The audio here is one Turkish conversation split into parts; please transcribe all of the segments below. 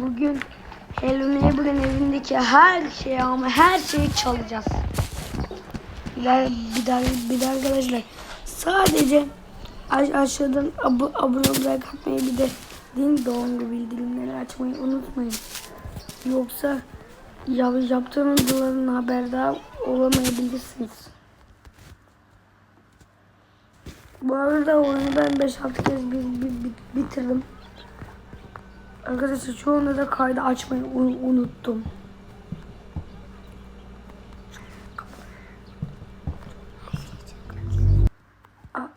Bugün Hello Neighbor'ın evindeki her şeyi ama her şeyi çalacağız. Daha, bir daha arkadaşlar sadece aş- aşağıdan ab abone olmayı atmayı bir de ding dong bildirimleri açmayı unutmayın. Yoksa ya, yaptığım videoların haberdar olamayabilirsiniz. Bu arada oyunu ben 5-6 kez bir, bir- bir- bitirdim. Arkadaşlar şu anda da kaydı açmayı unuttum.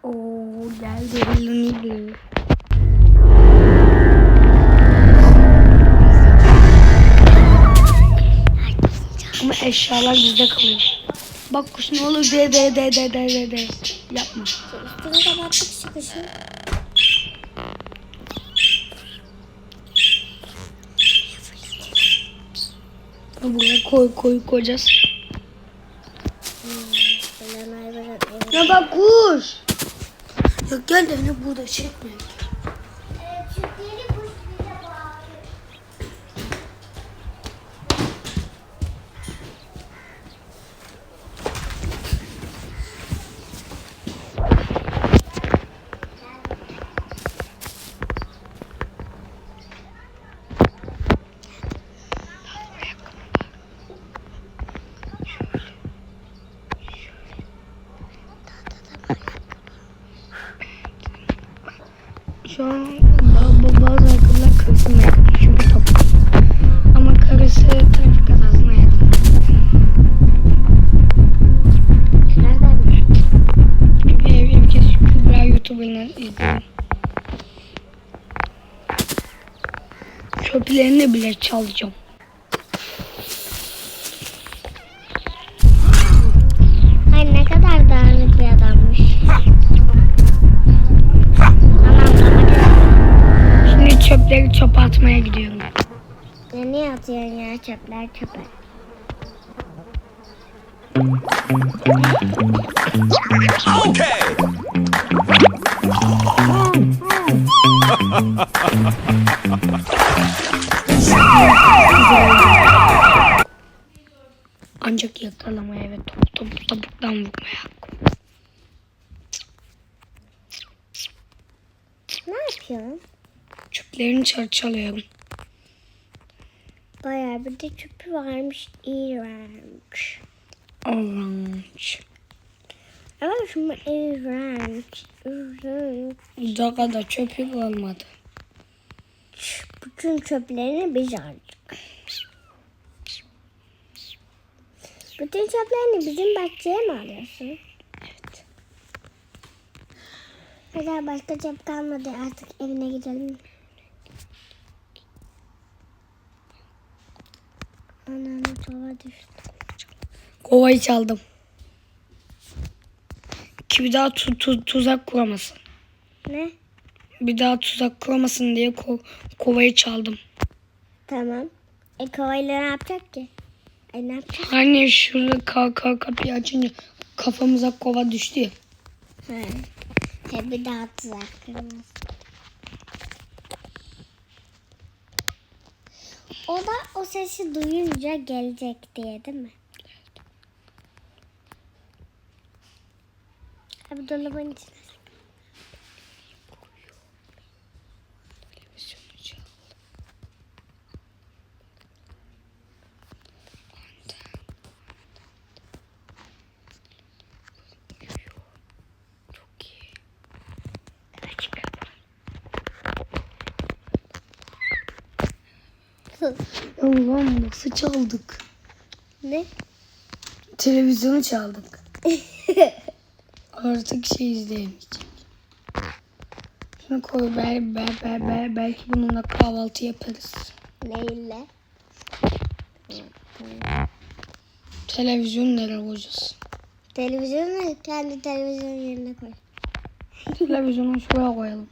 Oo geldi Hello Ama eşyalar bizde kalıyor. Bak kuş ne olur de de de de de de de. Yapma. Üstünü kapattık çıkışı. Buraya koy koy koyacağız. Evi. Ya bak kuş. Ya gel de beni burada çekme. Çöplerini bile çalacağım. Ay ne kadar dağınık bir adammış. Şimdi çöpleri çöpe atmaya gidiyorum. Ya niye atıyorsun ya çöpler çöpe? Okay. Ancak yakalamaya ve top, top, topuktan vurmaya. Ne yapıyorsun? Çöplerini çal çalıyorum. Bayağı bir de çöpü varmış. İğrenç. Orange. Ama şunu iğrenç. Daha kadar çöpü kalmadı. Bütün çöplerini biz aldık. Bütün çöplerini bizim bahçeye mi alıyorsun? Evet. Hadi başka çöp kalmadı artık evine gidelim. Anam çova düştü. Kovayı çaldım. Ki bir daha tu, tu- tuzak kuramasın. Ne? Bir daha tuzak kuramasın diye ko- kovayı çaldım. Tamam. E kovayla ne yapacak ki? E ne yapacak? Hani şurada ka- ka- kapıyı açınca kafamıza kova düştü ya. He. He bir daha tuzak kırmaz. O da o sesi duyunca gelecek diye değil mi? Abi dolabın içine. Ulan nasıl çaldık? ne? Televizyonu çaldık. Artık şey izleyemeyecek. Şunu koy bel, bel, bel, bel, belki bununla kahvaltı yaparız. Neyle? Televizyonu nereye koyacağız? Televizyonu kendi televizyon yerine koy. Televizyonu şuraya koyalım.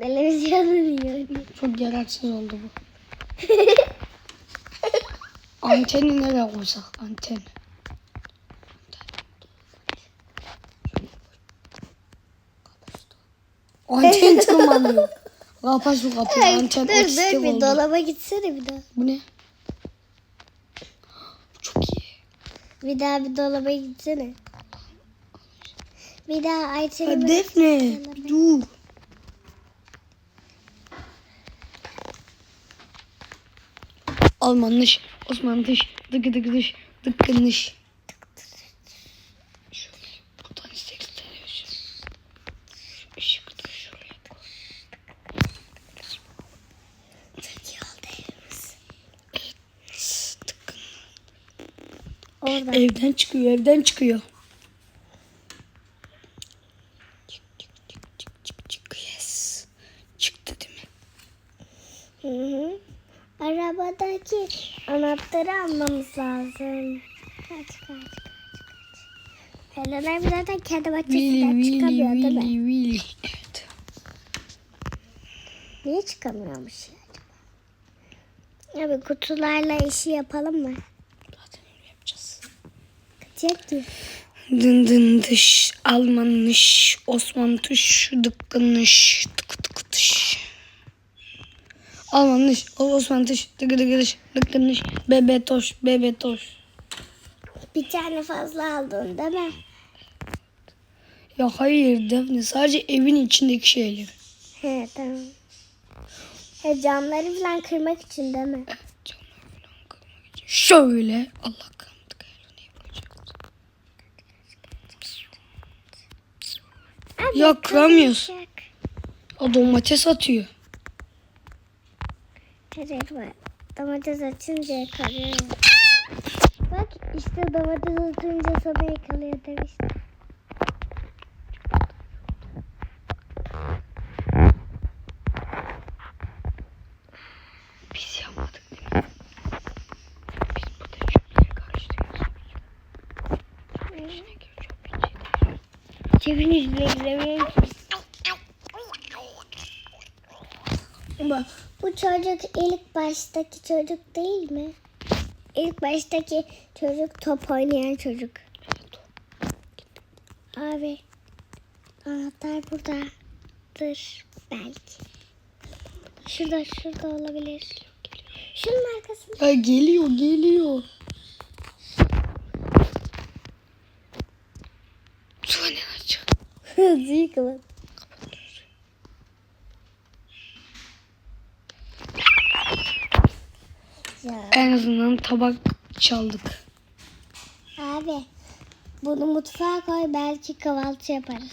Televizyonun yerine. Çok gereksiz oldu bu. Anteni nereye koysak? Anten. Anten tırmanıyor. Kapa şu kapıyı. Ay, Anten dur dur bir oldu. dolaba gitsene bir daha. Bu ne? Çok iyi. Bir daha bir dolaba gitsene. Bir daha bırak. Defne. Dur. Almanmış, Osmanlış, dıgı dıgı dış, dıkkınış. Şöyle buradan istek televizyon. Şu ışık da şuraya koy. Çok iyi oldu evimiz. Dıkkın. Oradan. Evden çıkıyor, evden çıkıyor. Çık çık çık çık çık çık yes. Çıktı değil mi? Hı hı. Arabadaki anahtarı almamız lazım. Kaç kaç kaç kaç. Helen abi zaten kendi Willy bahçesinden Willy çıkamıyor değil mi? Willy Willy. Evet. Niye çıkamıyormuş ya acaba? Abi kutularla işi yapalım mı? Ki. Dın dın dış, Almanış, Osman tuş, dıkkınış, tıkı tıkı tış. Almanış, Osman tuş, tıkı tıkı tış, dıkkınış, bebe toş, bebe toş. Bir tane fazla aldın değil mi? Ya hayır Defne, sadece evin içindeki şeyler. He tamam. He camları falan kırmak için değil mi? Camlar falan kırmak için. Şöyle, Allah Ya kıramıyoruz. O domates atıyor. Evet var. Domates açınca yakalıyor. Bak işte domates atınca sana yakalıyor demiştim. Biz yapmadık değil mi? Biz burada çöpleri karıştırıyoruz. İçine giriyor çöp içine. Cebin yüzüne giremiyorum ki. Bu çocuk ilk baştaki çocuk değil mi? İlk baştaki çocuk top oynayan çocuk. Abi anahtar buradadır belki. Şurada şurada olabilir. Şunun arkasında. Ya geliyor geliyor. Su ne açık? Hızlı yıkılın. Ya En azından tabak çaldık. abi bunu mutfağa koy belki kahvaltı yaparız.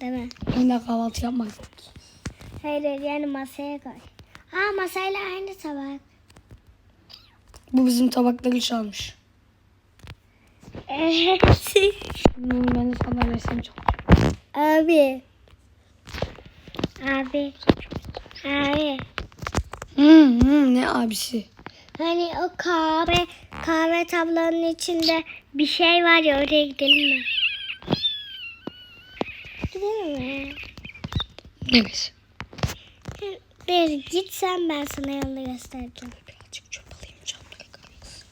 Değil mi? Yine kahvaltı yapmak. Hayır hayır, yani masaya koy. Ha masayla aynı tabak. Bu bizim tabakları çalmış. Evet. Bunun ben de sana resim çalacağım. abi. Abi. Abi. Hı hı ne abisi? Hani o kahve kahve tablonun içinde bir şey var ya oraya gidelim mi? Gidelim mi? Neresi? Bir git sen ben sana yolunu göstereceğim. Birazcık çöp alayım camları kırmızı.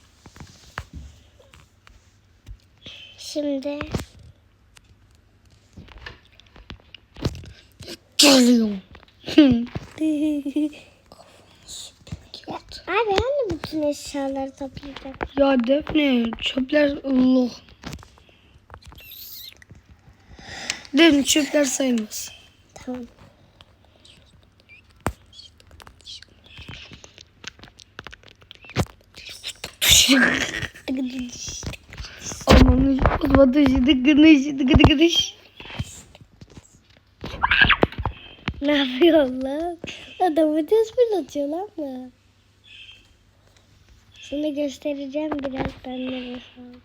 Şimdi Geliyorum. Hı. abi hani bütün eşyaları toplayacak? Ya Defne çöpler Allah. Defne çöpler saymaz. Tamam. Aman Osman dışı dıkınış dıkıdıkıdış. Ne yapıyor lan? Ya domates fırlatıyor lan bu. Şimdi göstereceğim birazdan neresi oldu.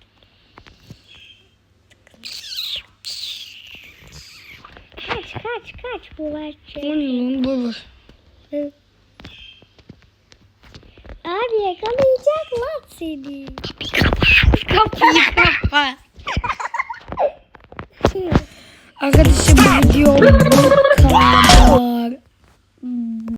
Kaç kaç kaç bu var O ne lan baba? Abi yakalayacak lan seni. Kapıyı kapa. Arkadaşlar bu video kadar.